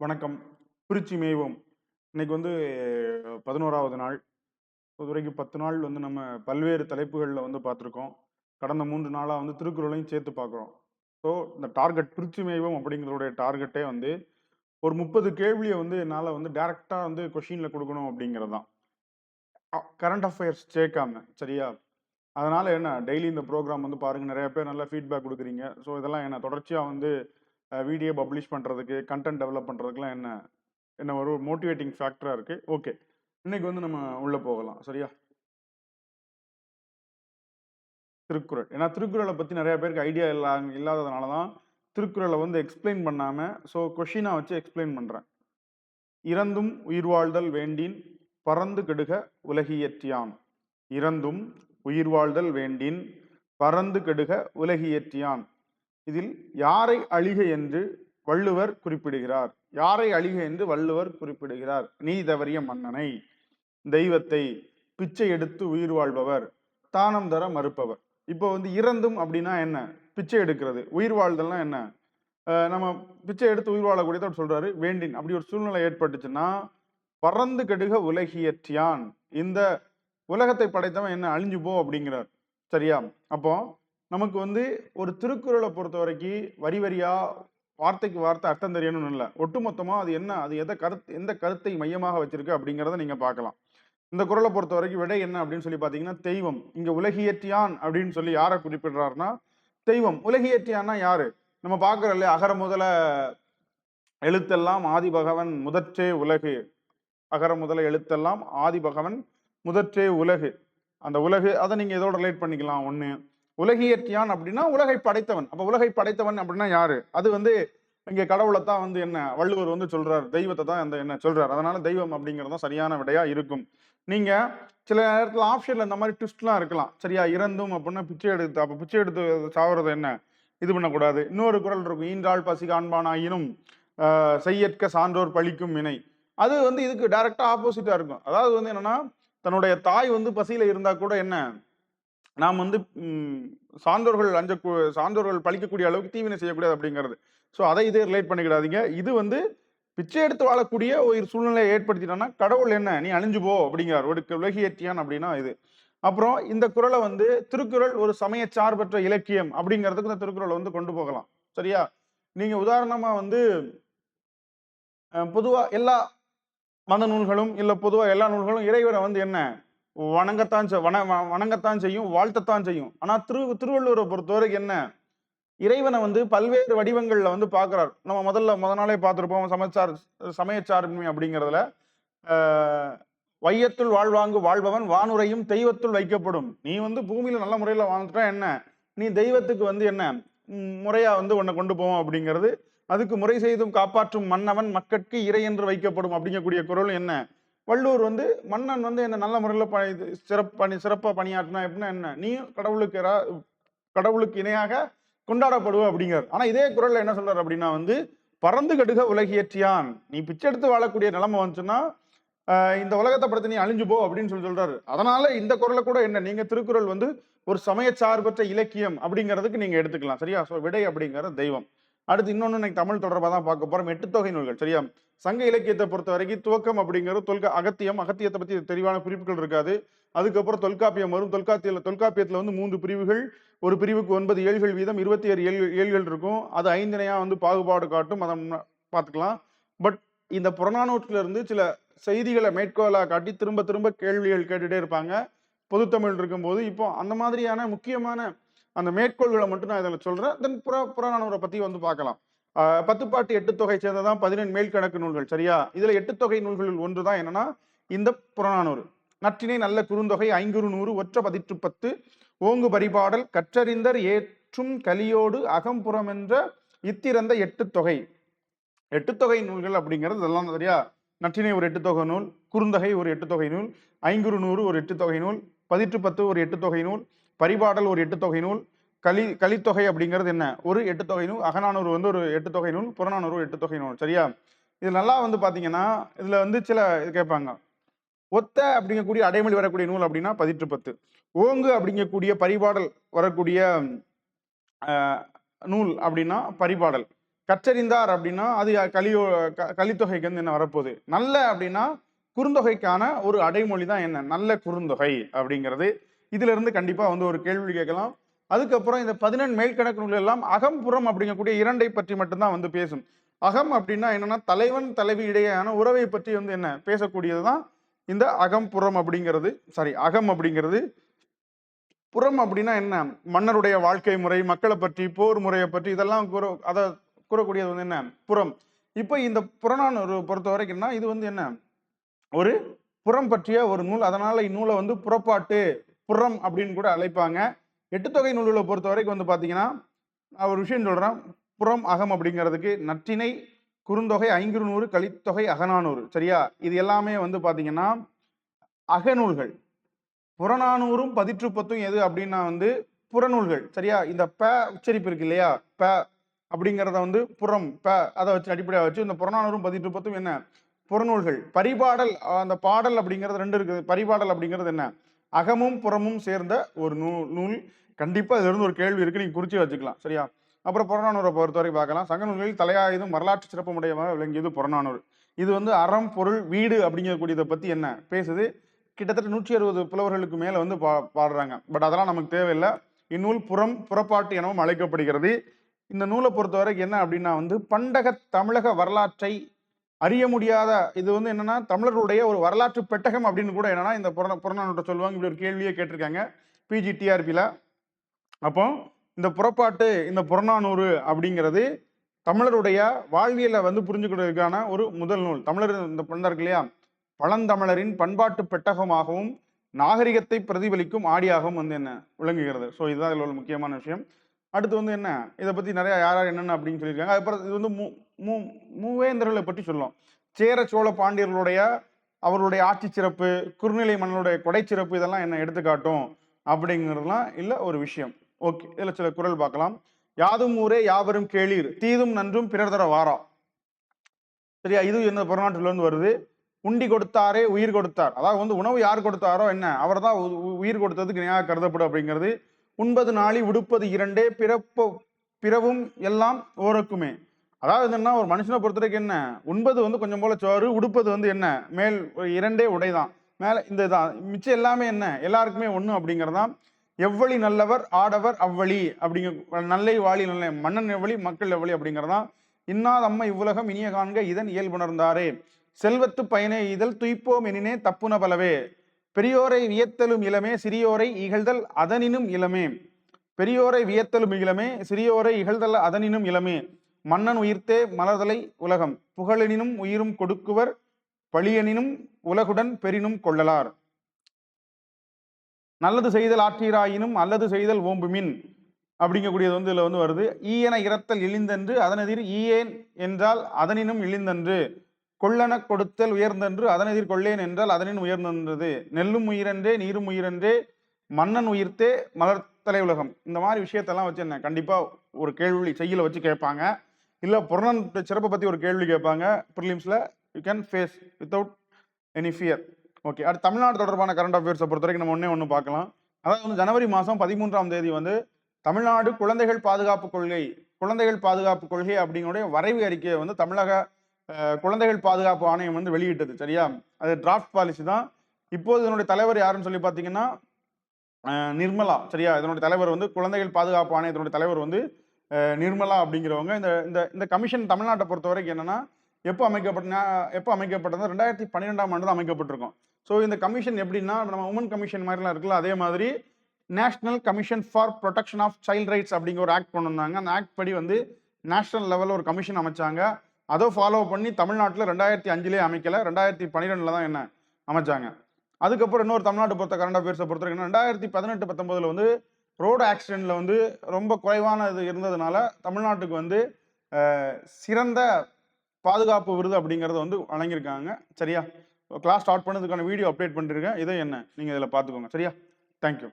வணக்கம். குறிச்சி மேய்வோம் இன்னைக்கு வந்து பதினோராவது நாள். இதுவரைக்கும் பத்து நாள் வந்து நம்ம பல்வேறு தலைப்புகளில் வந்து பார்த்துருக்கோம். கடந்த மூன்று நாளாக வந்து திருக்குறளையும் சேர்த்து பார்க்குறோம். ஸோ இந்த டார்கெட் குறிச்சி மேய்வம் அப்படிங்கிறதுடைய டார்கெட்டே வந்து ஒரு முப்பது கேள்வியை வந்து என்னால் வந்து டைரெக்டாக வந்து கொஷினில் கொடுக்கணும் அப்படிங்கிறது தான் கரண்ட் அஃபேர்ஸ் சேர்க்காம சரியா? அதனால் என்ன டெய்லி இந்த ப்ரோக்ராம் வந்து பாருங்கள் நிறைய பேர் நல்லா ஃபீட்பேக் கொடுக்குறீங்க. ஸோ இதெல்லாம் என்ன தொடர்ச்சியாக வந்து வீடியோ பப்ளிஷ் பண்ணுறதுக்கு கண்டென்ட் டெவலப் பண்ணுறதுக்குலாம் என்ன என்ன ஒரு மோட்டிவேட்டிங் ஃபேக்டராக இருக்குது ஓகே. இன்னைக்கு வந்து நம்ம உள்ளே போகலாம். சரியா? திருக்குறள். ஏன்னா திருக்குறளை பற்றி நிறைய பேருக்கு ஐடியா இல்லா இல்லாததுனால தான் திருக்குறளை வந்து எக்ஸ்பிளைன் பண்ணாமல் ஸோ கொஷினாக வச்சு எக்ஸ்பிளைன் பண்ணுறேன் இறந்தும் உயிர் வாழ்தல் வேண்டின் பறந்து கெடுக உலகியற்றியான் இறந்தும் உயிர் வாழ்தல் வேண்டின் பறந்து கெடுக உலகியற்றியான் இதில் யாரை அழிக என்று வள்ளுவர் குறிப்பிடுகிறார். யாரை அழிக என்று வள்ளுவர் குறிப்பிடுகிறார். நீ தவறிய மன்னனை. தெய்வத்தை பிச்சை எடுத்து உயிர் வாழ்பவர். தானம் தர மறுப்பவர். இப்போ வந்து இறந்தும் அப்படின்னா என்ன? பிச்சை எடுக்கிறது. உயிர் வாழ்தல்னா என்ன? நம்ம பிச்சை எடுத்து உயிர் வாழக்கூடியதை அவர் சொல்றாரு. வேண்டின். அப்படி ஒரு சூழ்நிலை ஏற்பட்டுச்சுன்னா பறந்து கெடுக உலகியற்றியான். இந்த உலகத்தை படைத்தவன் என்ன? அழிஞ்சு போ அப்படிங்கிறார். சரியா? அப்போ நமக்கு வந்து ஒரு திருக்குறளை பொறுத்த வரைக்கும் வரி வரியாக வார்த்தைக்கு வார்த்தை அர்த்தம் தெரியணும்னு இல்லை. ஒட்டுமொத்தமாக அது என்ன அது எதை கருத்து எந்த கருத்தை மையமாக வச்சிருக்கு அப்படிங்கிறத நீங்கள் பார்க்கலாம். இந்த குறளை பொறுத்த வரைக்கும் விடை என்ன அப்படின்னு சொல்லி பார்த்தீங்கன்னா தெய்வம். இங்கே உலகியற்றியான் அப்படின்னு சொல்லி யாரை குறிப்பிடுறாருன்னா தெய்வம். உலகியற்றியான்னா யாரு? நம்ம பார்க்கறோம் இல்லையா அகர முதல எழுத்தெல்லாம் ஆதி பகவன் முதற்றே உலகு. அகர முதல எழுத்தெல்லாம் ஆதி பகவன் முதற்றே உலகு. அந்த உலகு அதை நீங்கள் இதோட ரிலேட் பண்ணிக்கலாம். ஒன்று உலகியற்றியான் அப்படின்னா உலகை படைத்தவன். அப்ப உலகை படைத்தவன் அப்படின்னா யாரு? அது வந்து இங்க கடவுளை தான் வந்து என்ன வள்ளுவர் வந்து சொல்றாரு. தெய்வத்தை தான் அந்த என்ன சொல்றாரு. அதனால தெய்வம் அப்படிங்கிறது தான் சரியான விடையா இருக்கும். நீங்க சில நேரத்துல ஆப்ஷன்ல இந்த மாதிரி ட்விஸ்ட்லாம் இருக்கலாம். சரியா இறந்தும் அப்படின்னா பிச்சை எடுத்து அப்ப பிச்சை எடுத்து சாவறது என்ன? இது பண்ணக்கூடாது. இன்னொரு குரல் இருக்கும். ஈன்றாள் பசி காண்பானாயினும் செய்யற்க சான்றோர் பழிக்கும் வினை. அது வந்து இதுக்கு டைரக்டா ஆப்போசிட்டா இருக்கும். அதாவது வந்து என்னன்னா தன்னுடைய தாய் வந்து பசியில இருந்தா கூட என்ன? நாம் வந்து சான்றோர்கள் அஞ்ச சான்றோர்கள் பழிக்கக்கூடிய அளவுக்கு தீவினை செய்யக்கூடாது அப்படிங்கிறது. ஸோ அதை இதே ரிலேட் பண்ணிக்கிடாதீங்க. இது வந்து பிச்சை எடுத்து வாழக்கூடிய ஒரு சூழ்நிலையை ஏற்படுத்திட்டான்னா கடவுள் என்ன? நீ அழிஞ்சு போ அப்படிங்கிறார். ஒரு உலகியற்றியான் அப்படின்னா இது. அப்புறம் இந்த குறளை வந்து திருக்குறள் ஒரு சமய சார்பற்ற இலக்கியம் அப்படிங்கிறதுக்கு இந்த திருக்குறளை வந்து கொண்டு போகலாம். சரியா? நீங்க உதாரணமா வந்து பொதுவாக பொதுவா எல்லா மத நூல்களும் இல்லை பொதுவாக எல்லா நூல்களும் இறைவரை வந்து என்ன? வணங்கத்தான் வண வ- வணங்கத்தான் செய்யும் வாழ்த்தத்தான் செய்யும். ஆனால் திரு திருவள்ளுவரை பொறுத்தவரைக்கும் என்ன? இறைவனை வந்து பல்வேறு வடிவங்களில் வந்து பார்க்குறார் நம்ம முதல்ல முத நாளே பார்த்துருப்போம் சமச்சார் சமயச்சார்மை அப்படிங்கிறதுல. வையத்துள் வாழ்வாங்கு வாழ்பவன் வானுரையும் தெய்வத்துள் வைக்கப்படும். நீ வந்து பூமியில் நல்ல முறையில் வாழ்ந்துட்டா என்ன? நீ தெய்வத்துக்கு வந்து என்ன? முறையாக வந்து உன்னை கொண்டு போவோம் அப்படிங்கிறது. அதுக்கு முறை செய்தும் காப்பாற்றும் மன்னவன் மக்கட்கு இறை என்று வைக்கப்படும் அப்படிங்கக்கூடிய குரல் என்ன? வள்ளுவர் வந்து மன்னன் வந்து என்ன நல்ல முறையில் ப இது சிறப்பு பணி சிறப்பாக பணியாற்றினா எப்படின்னா என்ன? நீயும் கடவுளுக்கு இரா- கடவுளுக்கு இணையாக கொண்டாடப்படுவ அப்படிங்கிறார். ஆனால் இதே குரலில் என்ன சொல்றாரு அப்படின்னா வந்து பறந்து கடுக உலகியற்றியான். நீ பிச்சை எடுத்து வாழக்கூடிய நிலைமை வந்துச்சுன்னா இந்த உலகத்தை படுத்து நீ அழிஞ்சு போ அப்படின்னு சொல்லி சொல்றாரு. அதனால இந்த குரலை கூட என்ன நீங்க திருக்குறள் வந்து ஒரு சமய சார்பற்ற இலக்கியம் அப்படிங்கிறதுக்கு நீங்க எடுத்துக்கலாம். சரியா? ஸோ விடை அப்படிங்கிற தெய்வம். அடுத்து இன்னொன்று எனக்கு தமிழ் தொடர்பாக தான் பார்க்க போகிறோம் எட்டு தொகை நூல்கள் சரியா? சங்க இலக்கியத்தை பொறுத்த வரைக்கும் துவக்கம் அப்படிங்கிறது தொல்கா அகத்தியம் அகத்தியத்தை பற்றி தெளிவான குறிப்புகள் இருக்காது. அதுக்கப்புறம் தொல்காப்பியம் வரும். தொல்காப்பியத்தில் தொல்காப்பியத்தில் வந்து மூன்று பிரிவுகள் ஒரு பிரிவுக்கு ஒன்பது ஏழ்கள் வீதம் இருபத்தி ஏழு ஏழு ஏழ்கள் இருக்கும். அது ஐந்தினையாக வந்து பாகுபாடு காட்டும். அதை பார்த்துக்கலாம். பட் இந்த புறநானூற்றிலிருந்து சில செய்திகளை மேற்கோளாக காட்டி திரும்ப திரும்ப கேள்விகள் கேட்டுகிட்டே இருப்பாங்க. பொதுத்தமிழ் இருக்கும்போது இப்போ அந்த மாதிரியான முக்கியமான அந்த மேற்கோள்களை மட்டும் நான் இதில் சொல்கிறேன் தென் புற புறநானூரை பற்றி வந்து பார்க்கலாம். பத்துப்பாட்டு எட்டு தொகை சேர்ந்ததான் பதினெண் மேல்கணக்கு நூல்கள். சரியா? இதில் எட்டு தொகை நூல்களில் ஒன்று தான் என்னன்னா இந்த புறநானூறு. நற்றினை நல்ல குறுந்தொகை ஐங்குறு நூறு ஒற்ற பதிற்று பத்து ஓங்கு பரிபாடல் கற்றறிந்தர் ஏற்றும் கலியோடு அகம்புறம் என்ற இத்திறந்த எட்டு தொகை. எட்டு தொகை நூல்கள் அப்படிங்கிறது இதெல்லாம் சரியா? நற்றினை ஒரு எட்டு தொகை நூல் குறுந்தொகை ஒரு எட்டு தொகை நூல் ஐங்குறு நூறு ஒரு எட்டு தொகை நூல் பதிற்று பத்து ஒரு எட்டு தொகை நூல் பரிபாடல் ஒரு எட்டு தொகை நூல் கலி கலித்தொகை அப்படிங்கிறது என்ன? ஒரு எட்டு தொகை நூல் அகநானூறு வந்து ஒரு எட்டு தொகை நூல் புறநானூறு எட்டு தொகை நூல் சரியா? இது நல்லா வந்து பார்த்தீங்கன்னா இதில் வந்து சில இது கேட்பாங்க. ஒத்த அப்படிங்கக்கூடிய அடைமொழி வரக்கூடிய நூல் அப்படின்னா பதிற்று பத்து. ஓங்கு அப்படிங்கக்கூடிய பரிபாடல் வரக்கூடிய நூல் அப்படின்னா பரிபாடல். கற்றறிந்தார் அப்படின்னா அது கலியோ க- கலித்தொகைக்கு வந்து என்ன வரப்போகுது? நல்ல அப்படின்னா குறுந்தொகைக்கான ஒரு அடைமொழி தான் என்ன? நல்ல குறுந்தொகை அப்படிங்கிறது. இதுல இருந்து கண்டிப்பா வந்து ஒரு கேள்வி கேட்கலாம். அதுக்கப்புறம் இந்த பதினெண் மேல்கணக்கு நூல் எல்லாம் அகம்புறம் அப்படிங்கக்கூடிய இரண்டை பற்றி மட்டும்தான் வந்து பேசும். அகம் அப்படின்னா என்னன்னா தலைவன் தலைவி இடையேயான உறவை பற்றி வந்து என்ன? பேசக்கூடியது தான் இந்த அகம்புறம் அப்படிங்கிறது சாரி அகம் அப்படிங்கிறது. புறம் அப்படின்னா என்ன? மன்னருடைய வாழ்க்கை முறை மக்களை பற்றி போர் முறையை பற்றி இதெல்லாம் கூற அதை கூறக்கூடியது வந்து என்ன? புறம். இப்போ இந்த புறநானூறு பொறுத்த வரைக்கும்னா இது வந்து என்ன? ஒரு புறம் பற்றிய ஒரு நூல். அதனால இந்நூலை வந்து புறப்பாட்டு புறம் அப்படின்னு கூட அழைப்பாங்க. எட்டு தொகை நூல்களை பொறுத்த வரைக்கும் வந்து பார்த்தீங்கன்னா ஒரு விஷயம் சொல்கிறேன் புறம் அகம் அப்படிங்கிறதுக்கு நற்றினை குறுந்தொகை ஐங்குறு நூறு கலித்தொகை அகநானூறு. சரியா? இது எல்லாமே வந்து பார்த்தீங்கன்னா அகநூல்கள் புறநானூறும் பதிற்றுப்பத்தும் எது அப்படின்னா வந்து புறநூல்கள். சரியா? இந்த ப உச்சரிப்பு இருக்கு இல்லையா? ப அப்படிங்கிறத வந்து புறம் ப அதை வச்சு அடிப்படையாக வச்சு இந்த புறநானூறும் பதிற்றுப்பத்தும் என்ன? புறநூல்கள். பரிபாடல் அந்த பாடல் அப்படிங்கிறது ரெண்டு இருக்குது. பரிபாடல் அப்படிங்கிறது என்ன? அகமும் புறமும் சேர்ந்த ஒரு நூல். நூல் கண்டிப்பாக இதுலேருந்து ஒரு கேள்வி இருக்குது நீங்கள் குறித்து வச்சுக்கலாம். சரியா? அப்புறம் புறநானூரை பொறுத்தவரை பார்க்கலாம். சங்க நூல்களில் தலையாயுதம் வரலாற்று சிறப்புடையமாக விளங்கியது புறநானூறு. இது வந்து அறம் பொருள் வீடு அப்படிங்கக்கூடியதை பற்றி என்ன? பேசுது. கிட்டத்தட்ட நூற்றி அறுபது புலவர்களுக்கு மேலே வந்து பா பாடுறாங்க. பட் அதெல்லாம் நமக்கு தேவையில்லை. இந்நூல் புறம் புறப்பாட்டு எனவும் அழைக்கப்படுகிறது. இந்த நூலை பொறுத்த வரைக்கும் என்ன அப்படின்னா வந்து பண்டக தமிழக வரலாற்றை அறிய முடியாத இது வந்து என்னன்னா தமிழர்களுடைய ஒரு வரலாற்று பெட்டகம் அப்படின்னு கூட என்னன்னா இந்த புற புறநானூற்றை சொல்லுவாங்க. இப்படி ஒரு கேள்வியே கேட்டிருக்காங்க. பிஜி டிஆர்பியில் அப்போ இந்த புறப்பாட்டு இந்த புறநானூறு அப்படிங்கிறது தமிழருடைய வாழ்வியலை வந்து புரிஞ்சுக்கிறதுக்கான ஒரு முதல் நூல். தமிழர் இந்த பண்டர் இல்லையா? பழந்தமிழரின் பண்பாட்டு பெட்டகமாகவும் நாகரிகத்தை பிரதிபலிக்கும் ஆடியாகவும் வந்து என்ன விளங்குகிறது. ஸோ இதுதான் இதில் ஒரு முக்கியமான விஷயம். அடுத்து வந்து என்ன? இதை பற்றி நிறையா யார் யார் என்னென்ன அப்படின்னு சொல்லியிருக்காங்க. அதுக்கப்புறம் இது வந்து மூ மூ மூவேந்தர்களை பற்றி சொல்லும் சேர சோழ பாண்டியர்களுடைய அவருடைய ஆட்சி சிறப்பு குறுநிலை மன்னனுடைய கொடை சிறப்பு இதெல்லாம் என்ன எடுத்துக்காட்டும் அப்படிங்கிறதுலாம் இல்லை ஒரு விஷயம். ஓகே இதில் சில குரல் பார்க்கலாம். யாதும் ஊரே யாவரும் கேளீர் தீதும் நன்றும் பிறர் தர வாரா. சரியா? இது என்ன புறநாட்டுல இருந்து வருது. உண்டி கொடுத்தாரே உயிர் கொடுத்தார். அதாவது வந்து உணவு யார் கொடுத்தாரோ என்ன? அவர் தான் உயிர் கொடுத்ததுக்கு நியாக கருதப்படும் அப்படிங்கிறது உண்பது நாளி உடுப்பது இரண்டே பிறப்பு பிறவும் எல்லாம் ஓரக்குமே. அதாவது என்னன்னா ஒரு மனுஷனை பொறுத்த வரைக்கும் என்ன? உண்பது வந்து கொஞ்சம் போல சோறு உடுப்பது வந்து என்ன? மேல் இரண்டே உடைதான் மேல இந்த இதான் மிச்சம் எல்லாமே என்ன? எல்லாருக்குமே ஒண்ணு அப்படிங்கறதுதான். எவ்வளி நல்லவர் ஆடவர் அவ்வழி அப்படிங்கிற நல்லை வாழி நல்ல மன்னன் எவ்வளி மக்கள் எவ்வளி அப்படிங்கறதுதான். இன்னாதம்ம இவ்வுலகம் இனிய காண்க இதன் இயல்புணர்ந்தாரே. செல்வத்து பயனே இதழ் துய்ப்போம் எனினே தப்புன பலவே. பெரியோரை வியத்தலும் இளமே சிறியோரை இகழ்தல் அதனினும் இளமே. பெரியோரை வியத்தலும் இளமே சிறியோரை இகழ்தல் அதனினும் இளமே. மன்னன் உயிர்த்தே மலர்தலை உலகம் புகழெனினும் உயிரும் கொடுக்குவர் பழியனினும் உலகுடன் பெரினும் கொள்ளலார். நல்லது செய்தல் ஆற்றீராயினும் அல்லது செய்தல் ஓம்புமின் அப்படிங்கக்கூடியது வந்து இதில் வந்து வருது. ஈயன இறத்தல் இழிந்தன்று அதனெதிர் ஈயேன் என்றால் அதனினும் இழிந்தன்று. கொள்ளன கொடுத்தல் உயர்ந்தென்று அதனெதிர் கொள்ளேன் என்றால் அதனின் உயர்ந்தென்றது. நெல்லும் உயிரென்றே நீரும் உயிரென்றே மன்னன் உயிர்த்தே மலர்த்தலை உலகம். இந்த மாதிரி விஷயத்தெல்லாம் வச்சு என்ன கண்டிப்பாக ஒரு கேள்வி செய்யல வச்சு கேட்பாங்க. இல்லை புறநன் சிறப்பை பற்றி ஒரு கேள்வி கேட்பாங்க. ப்ரிலிம்ஸில் you can face without any fear okay அடுத்து தமிழ்நாடு தொடர்பான கரண்ட் அஃபேர்ஸை பொறுத்த வரைக்கும் நம்ம ஒன்றே ஒன்று பார்க்கலாம். அதாவது வந்து ஜனவரி மாதம் பதிமூன்றாம் தேதி வந்து தமிழ்நாடு குழந்தைகள் பாதுகாப்பு கொள்கை குழந்தைகள் பாதுகாப்பு கொள்கை அப்படிங்களுடைய வரைவு அறிக்கையை வந்து தமிழக குழந்தைகள் பாதுகாப்பு ஆணையம் வந்து வெளியிட்டது சரியா? அது டிராஃப்ட் பாலிசி தான். இப்போது இதனுடைய தலைவர் யாருன்னு சொல்லி பார்த்தீங்கன்னா நிர்மலா சரியா? இதனுடைய தலைவர் வந்து குழந்தைகள் பாதுகாப்பு ஆணையத்தினுடைய தலைவர் வந்து நிர்மலா அப்படிங்கிறவங்க. இந்த இந்த இந்த கமிஷன் தமிழ்நாட்டை பொறுத்த வரைக்கும் என்னன்னா எப்போ அமைக்கப்பட்ட எப்போ அமைக்கப்பட்டது ரெண்டாயிரத்தி பன்னிரெண்டாம் ஆண்டு தான் அமைக்கப்பட்டிருக்கும். ஸோ இந்த கமிஷன் எப்படின்னா நம்ம உமன் கமிஷன் மாதிரிலாம் இருக்குல்ல அதே மாதிரி National Commission for Protection of Child Rights அப்படிங்கிற ஒரு ஆக்ட் கொண்டு வந்தாங்க. அந்த ஆக்ட் படி வந்து நேஷனல் லெவலில் ஒரு கமிஷன் அமைச்சாங்க. அதை ஃபாலோ பண்ணி தமிழ்நாட்டில் ரெண்டாயிரத்தி அஞ்சுலேயே அமைக்கலை. ரெண்டாயிரத்தி பன்னிரெண்டில் தான் என்ன அமைச்சாங்க. அதுக்கப்புறம் இன்னொரு தமிழ்நாட்டு பொறுத்த கரண்ட் அஃபேர்ஸை பொறுத்த வரைக்கும் ரெண்டாயிரத்தி பதினெட்டு பத்தொன்பதுல வந்து ரோடு ஆக்சிடெண்ட்டில் வந்து ரொம்ப குறைவான இது இருந்ததுனால தமிழ்நாட்டுக்கு வந்து சிறந்த பாதுகாப்பு விருது அப்படிங்கறத வந்து வழங்கியிருக்காங்க. சரியா? கிளாஸ் ஸ்டார்ட் பண்ணதுக்கான வீடியோ அப்டேட் பண்ணிருக்கேன். இதை என்ன? நீங்கள் இதில் பார்த்துக்கோங்க. சரியா? தேங்க்யூ